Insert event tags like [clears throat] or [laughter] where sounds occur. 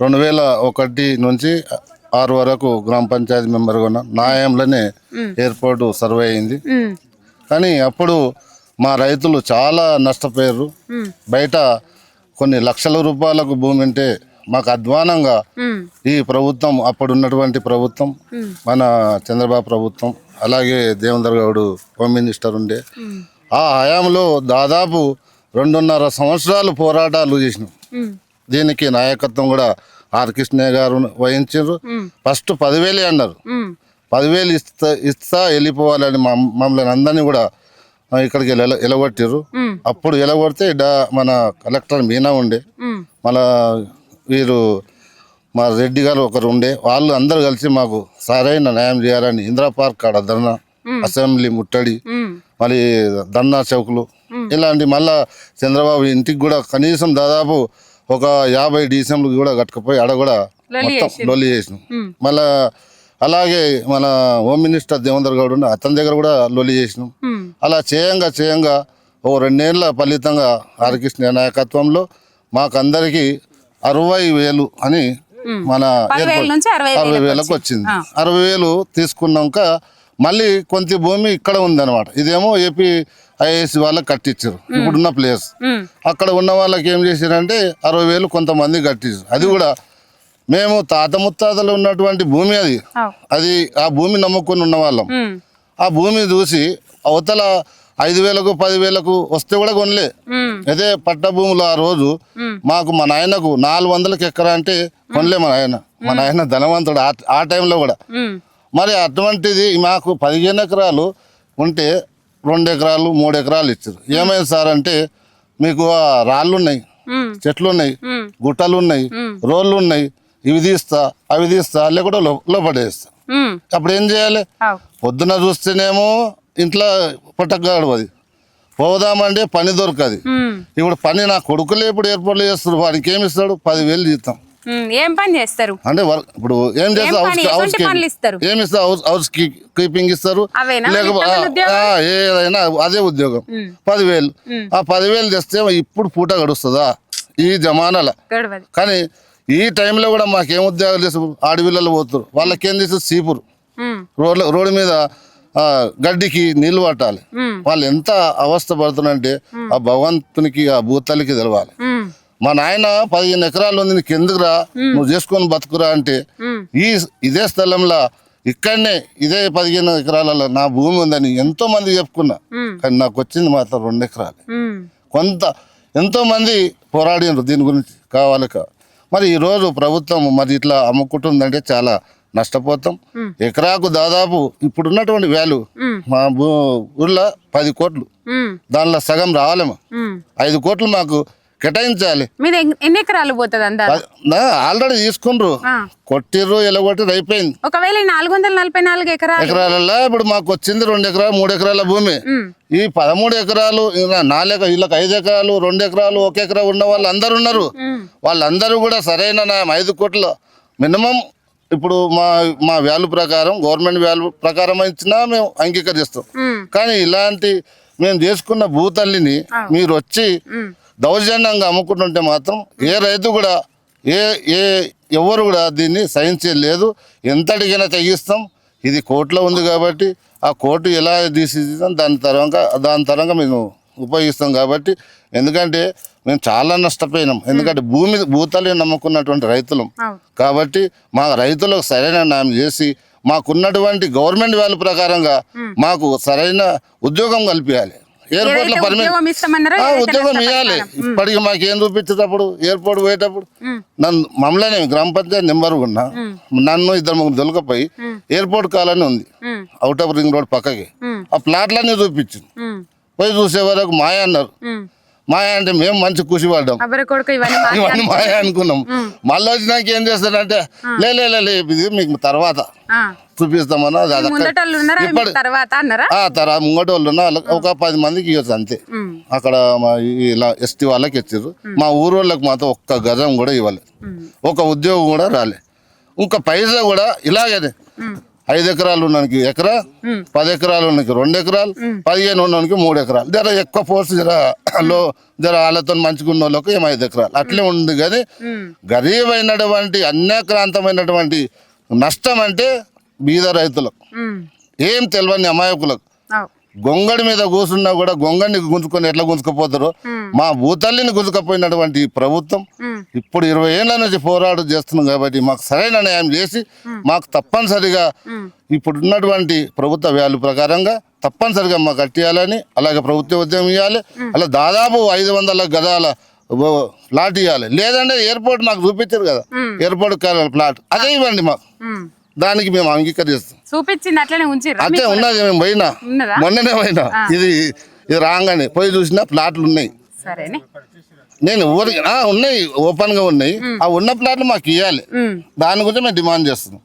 రెండు వేల ఒకటి నుంచి ఆరు వరకు గ్రామ పంచాయతీ మెంబర్గా ఉన్నా నా హయాంలోనే ఎయిర్పోర్ట్ సర్వే అయింది. కానీ అప్పుడు మా రైతులు చాలా నష్టపోయారు. బయట కొన్ని లక్షల రూపాయలకు భూమి ఉంటే మాకు అధ్వానంగా ఈ ప్రభుత్వం అప్పుడు ఉన్నటువంటి ప్రభుత్వం మన చంద్రబాబు ప్రభుత్వం అలాగే దేవేందర్ గౌడ్ హోమ్ మినిస్టర్ ఉండే. ఆ హయాంలో దాదాపు రెండున్నర సంవత్సరాలు పోరాటాలు చేసినాం. దీనికి నాయకత్వం కూడా ఆర్ కృష్ణయ్య గారు వహించారు. ఫస్ట్ పదివేలే అన్నారు. పదివేలు ఇస్తా ఇస్తా వెళ్ళిపోవాలని మమ్మల్ని అందరినీ కూడా ఇక్కడికి ఎల ఎలగొట్టారు అప్పుడు ఎలగొడితే డా మన కలెక్టర్ మీనా ఉండే. మన వీరు మా రెడ్డి గారు ఒకరు ఉండే. వాళ్ళు అందరు కలిసి మాకు సరైన న్యాయం చేయాలని ఇందిరా పార్క్ కాడ ధర్నా అసెంబ్లీ ముట్టడి మళ్ళీ ధర్నా చౌకులు ఇలాంటి మళ్ళా చంద్రబాబు ఇంటికి కూడా కనీసం దాదాపు ఒక యాభై డీసెంట్లు కూడా కట్టుకుపోయి ఆడ కూడా మొత్తం లొల్లి చేసినాం. మళ్ళా అలాగే మన హోమ్ మినిస్టర్ దేవేందర్ గౌడ్ అతని దగ్గర కూడా లొల్లి చేసినాం అలా చేయంగా చేయంగా ఓ రెండేళ్ళ ఫలితంగా హరికృష్ణ నాయకత్వంలో మాకందరికి అరవై వేలు అని మన అరవై వేలకు వచ్చింది. అరవై వేలు తీసుకున్నాక మళ్ళీ కొంత భూమి ఇక్కడ ఉందన్నమాట. ఇదేమో ఏపీ ఐఏఎస్ వాళ్ళకి కట్టించారు. ఇప్పుడున్న ప్లేస్ అక్కడ ఉన్న వాళ్ళకి ఏం చేశారంటే అరవై వేలు కొంతమంది కట్టించారు. అది కూడా మేము తాత ముత్తాతలు ఉన్నటువంటి భూమి అది. అది ఆ భూమి నమ్ముకొని ఉన్న వాళ్ళం. ఆ భూమి చూసి అవతల ఐదు వేలకు పదివేలకు వస్తే కూడా కొనలే. అదే పట్ట భూములు ఆ రోజు మాకు మా నాయనకు నాలుగు వందలకి ఎకరా అంటే కొనలే మా నాయన. మా నాయన ధనవంతుడు ఆ- టైంలో కూడా. మరి అటువంటిది మాకు పదిహేను ఎకరాలు ఉంటే రెండు ఎకరాలు మూడు ఎకరాలు ఇచ్చారు ఏమైంది సార్ అంటే మీకు రాళ్ళు ఉన్నాయి చెట్లు ఉన్నాయి గుట్టలు ఉన్నాయి రోళ్ళు ఉన్నాయి ఇవి తీస్తా అవి తీస్తా లేకుంటే లో- లోపడేస్తా అప్పుడు ఏం చేయాలి. పొద్దున చూస్తేనేమో ఇంట్లో పట్టగాడు అది. పోదామంటే పని దొరకదు. ఇప్పుడు పని నా కొడుకులే ఇప్పుడు ఏర్పాట్లు చేస్తారు వాడికి ఏమి ఇస్తాడు? పదివేలు జీతం. ఏం పని చేస్తారు? అంటే వర్క్ ఇప్పుడు ఏం చేస్తారు? హౌస్ ఇస్తారు? ఏమి ఇస్తారు. హౌస్ కీపింగ్ ఇస్తారు ఏదైనా అదే ఉద్యోగం. పదివేలు. ఆ పదివేలు తెస్తే ఇప్పుడు పూట గడుస్తుందా? ఈ జమానాల. కానీ ఈ టైంలో కూడా మాకేం ఉద్యోగాలు చేస్తారు ఆడపిల్లలు పోతారు. వాళ్ళకేం చేస్తారు సీపురు రోడ్ల రోడ్డు మీద గడ్డికి నీళ్ళు పట్టాలి. వాళ్ళు ఎంత అవస్థ పడుతున్నారంటే ఆ భగవంతునికి ఆ భూతల్లికి తెలవాలి. మా నాయన పదిహేను ఎకరాలు ఉంది నీకు ఎందుకురా? నువ్వు చేసుకొని బతుకురా అంటే ఈ ఇదే స్థలంలో ఇక్కడనే ఇదే పదిహేను ఎకరాలలో నా భూమి ఉందని ఎంతో మంది చెప్పుకున్నా కానీ నాకు వచ్చింది మాత్రం రెండు ఎకరాలు. కొంత ఎంతో మంది పోరాడినారు దీని గురించి కావాలి కా. మరి ఈరోజు ప్రభుత్వం మరి ఇట్లా అమ్ముకుంటుందంటే చాలా నష్టపోతాం. ఎకరాకు దాదాపు ఇప్పుడు ఉన్నటువంటి వాల్యూ మా ఊర్లో పది కోట్లు. దానిలో సగం రావాలేమో. ఐదు కోట్లు మాకు కేటాయించాలి. మీది ఎన్- ఎన్ని ఎకరాలు పోతుంది ఆల్రెడీ తీసుకుండ్రు. కొట్టిర్రు ఎలగొట్టిర్రు అయిపోయింది. ఒకవేళ నాలుగు వందల నలభై నాలుగు ఎకరాలు ఎకరాలలో ఇప్పుడు మాకు వచ్చింది రెండు ఎకరాలు మూడు ఎకరాల భూమి. ఈ పదమూడు ఎకరాలు నాలుగు వీళ్ళకి ఐదు ఎకరాలు రెండు ఎకరాలు ఒక ఎకరా ఉన్న వాళ్ళు అందరు ఉన్నారు వాళ్ళందరూ కూడా సరైన ఐదు కోట్ల మినిమం ఇప్పుడు మా మా వాల్యూ ప్రకారం గవర్నమెంట్ వాల్యూ ప్రకారం ఇచ్చినా మేము అంగీకరిస్తాం. కానీ ఇలాంటి మేము చేసుకున్న భూతల్లిని మీరు వచ్చి దౌర్జన్యంగా అమ్ముకుంటుంటే మాత్రం ఏ రైతు కూడా ఏ ఏ ఎవరు కూడా దీన్ని సహించలేదు ఎంత అడిగినా తెగిస్తాం. ఇది కోర్టులో ఉంది కాబట్టి ఆ కోర్టు ఎలా తీసిస్తాం దాని తరంగా దాని తరంగా మేము ఉపయోగిస్తాం కాబట్టి ఎందుకంటే మేము చాలా నష్టపోయినాం. ఎందుకంటే భూమి భూతల్ని నమ్ముకున్నటువంటి రైతులం. కాబట్టి మా రైతులకు సరైన న్యాయం చేసి మాకున్నటువంటి గవర్నమెంట్ వాల్యూ ప్రకారంగా మాకు సరైన ఉద్యోగం కల్పించాలి. ఎయిర్పోర్ట్లో ఏదైతే పర్మిట్ ఉద్యోగం. ఇవ్వాలి ఇప్పటికి మాకేం చూపించేటప్పుడు ఎయిర్పోర్ట్ పోయేటప్పుడు నన్ను మమ్మల్ని గ్రామ పంచాయతీ నెంబర్ ఉన్నా నన్ను ఇద్దరు ముగ్గురు దొలకపోయి ఎయిర్పోర్ట్ కాలని ఉంది. అవుట్ ఆఫ్ రింగ్ రోడ్ పక్కకి. ఆ ప్లాట్లన్నీ చూపించింది. పోయి చూసే వరకు మాయ అన్నారు. మాయ అంటే మేము మంచి ఖుషి పడ్డాం. ఇవన్నీ మాయ అనుకున్నాం. మళ్ళీ వచ్చినాక ఏం చేస్తారంటే లే లే, లే, లే ఇది మీకు తర్వాత. చూపిస్తామన్నా ఇప్పటి- తర్వాత అన్నారా? ఆ తర్వాత ముంగటి వాళ్ళు ఒక పది మందికి ఇవ్వచ్చు అంతే. అక్కడ ఇలా ఎస్టీ వాళ్ళకి ఇచ్చారు మా ఊరు వాళ్ళకి మాత్రం ఒక్క గజం కూడా ఇవ్వలేదు ఒక ఉద్యోగం కూడా రాలే. ఇంకా పైసా కూడా ఇలాగే ఐదు ఎకరాలు ఉన్ననికి ఎకరా పది ఎకరాలు ఉన్నకి రెండు ఎకరాలు పదిహేను ఉన్ననికి మూడు ఎకరాలు. జర ఎక్కువ ఫోర్స్ జర [clears throat] లో జర వాళ్ళతో మంచిగా ఉన్న వాళ్ళకి ఏమో ఐదు ఎకరాలు. అట్లే ఉంది కానీ గరీబ్ అయినటువంటి అన్యాక్రాంతమైనటువంటి నష్టం అంటే బీద రైతులకు. ఏం తెలియని అమాయకులకు. గొంగడి మీద కూర్చున్నా కూడా గొంగడిని గుంజుకొని ఎట్లా గుంజుకపోతారో? మా భూతల్లిని గుంజుకపోయినటువంటి ఈ ప్రభుత్వం. ఇప్పుడు ఇరవై ఏళ్ళ నుంచి పోరాడు చేస్తున్నాం కాబట్టి మాకు సరైన న్యాయం చేసి మాకు తప్పనిసరిగా ఇప్పుడు ఉన్నటువంటి ప్రభుత్వ వ్యాల్యూ ప్రకారంగా తప్పనిసరిగా మాకు కట్టియాలని అలాగే ప్రభుత్వ ఉద్యమం ఇవ్వాలి అలా దాదాపు ఐదు వందల గదాల ప్లాట్ ఇవ్వాలి లేదంటే ఎయిర్పోర్ట్ మాకు చూపించారు కదా. ఎయిర్పోర్ట్ కావాలి ప్లాట్. అదే ఇవ్వండి మాకు. దానికి మేము అంగీకరిస్తాం. చూపించింది అట్లనే ఉంచిర్రా అదే ఉన్నది మేము పోయినా? మొన్ననే పోయినా. ఇది ఇది రాగానే పోయి చూసినా ప్లాట్లు ఉన్నాయి. నేను ఊరికి ఉన్నాయి ఓపెన్గా ఉన్నాయి ఆ ఉన్న ప్లాట్లు మాకు ఇవ్వాలి. దాని గురించి మేము డిమాండ్ చేస్తున్నాం.